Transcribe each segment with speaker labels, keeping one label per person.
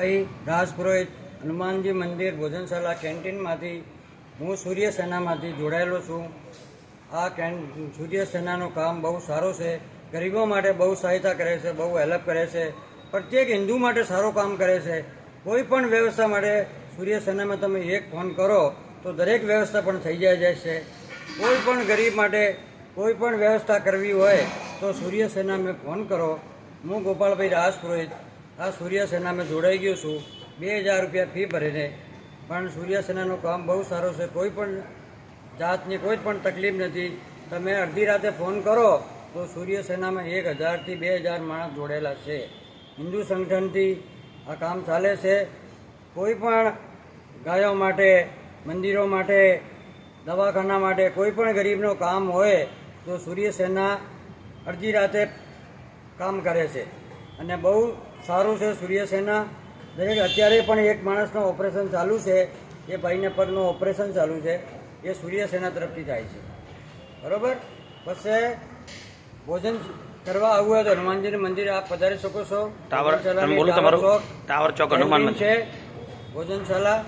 Speaker 1: ભાઈ, રાજપુરોહિત, હનુમાનજી મંદિર ભોજનશાલા કેન્ટીનમાંથી હું સૂર્ય સેનામાંથી જોડાયેલો છું. આ કેન સૂર્ય સેનાનું કામ બહુ સારું છે. ગરીબો માટે બહુ સહાયતા કરે છે, બહુ હેલ્પ કરે છે. પ્રત્યેક હિન્દુ માટે સારું કામ કરે છે. કોઈ પણ વ્યવસ્થા માટે સૂર્ય સેનામાં તમે એક ફોન કરો તો દરેક વ્યવસ્થા પણ થઈ જાય છે. કોઈ પણ ગરીબ માટે કોઈ પણ વ્યવસ્થા કરવી હોય તો સૂર્ય સેનામાં ફોન કરો. હું ગોપાલભાઈ રાજ પુરોહિત આ સૂર્ય સેનામાં જોડાઈ ગયો છું. બે હજાર રૂપિયા ફી ભરીને. પણ સૂર્ય સેનાનું કામ બહુ સારું છે. કોઈ પણ જાતની કોઈ પણ તકલીફ નથી. તમે અડધી રાતે ફોન કરો તો સૂર્ય સેનામાં એક હજારથી બે હજાર માણસ જોડેલા છે. હિન્દુ સંગઠનથી આ કામ ચાલે છે. કોઈ પણ ગાયો માટે, મંદિરો માટે, દવાખાના માટે કોઈ પણ ગરીબનું કામ હોય તો સૂર્ય સેના અડધી રાતે કામ કરે છે. અને બહુ સારું છે સૂર્યસેના. દરેક અત્યારે પણ એક માણસનું ઓપરેશન ચાલુ છે એ ભાઈને પગનું ઓપરેશન ચાલુ છે એ સૂર્યસેના તરફથી થાય છે. બરાબર? પછી ભોજન કરવા આવવું હોય તો હનુમાનજીનું મંદિર આપ પધારી શકો છો.
Speaker 2: ટાવર
Speaker 1: ટાવર ચોક,
Speaker 2: હનુમાન
Speaker 1: છે. ભોજનશાલા.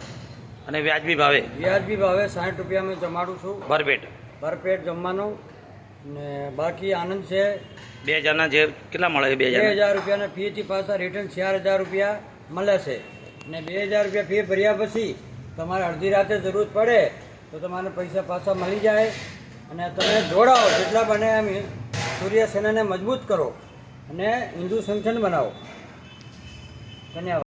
Speaker 2: અને વ્યાજબી ભાવે.
Speaker 1: વ્યાજબી ભાવે સાઠ રૂપિયામાં જમાડું છું.
Speaker 2: ભરપેટ.
Speaker 1: ભરપેટ જમવાનું. ને બાકી આનંદ છે.
Speaker 2: બે હજારના જે કેટલા મળે બે
Speaker 1: બે
Speaker 2: હજાર
Speaker 1: હજાર રૂપિયાના ફીથી પાછા રિટર્ન ચાર હજાર રૂપિયા મળે છે. ને બે હજાર રૂપિયા ફી ભર્યા પછી તમારે અડધી રાતે જરૂર પડે તો તમારે પૈસા પાછા મળી જાય. અને તમે જોડાઓ જેટલા બને એમ સૂર્ય સેનાને મજબૂત કરો અને હિન્દુ સંગઠન બનાવો. ધન્યવાદ.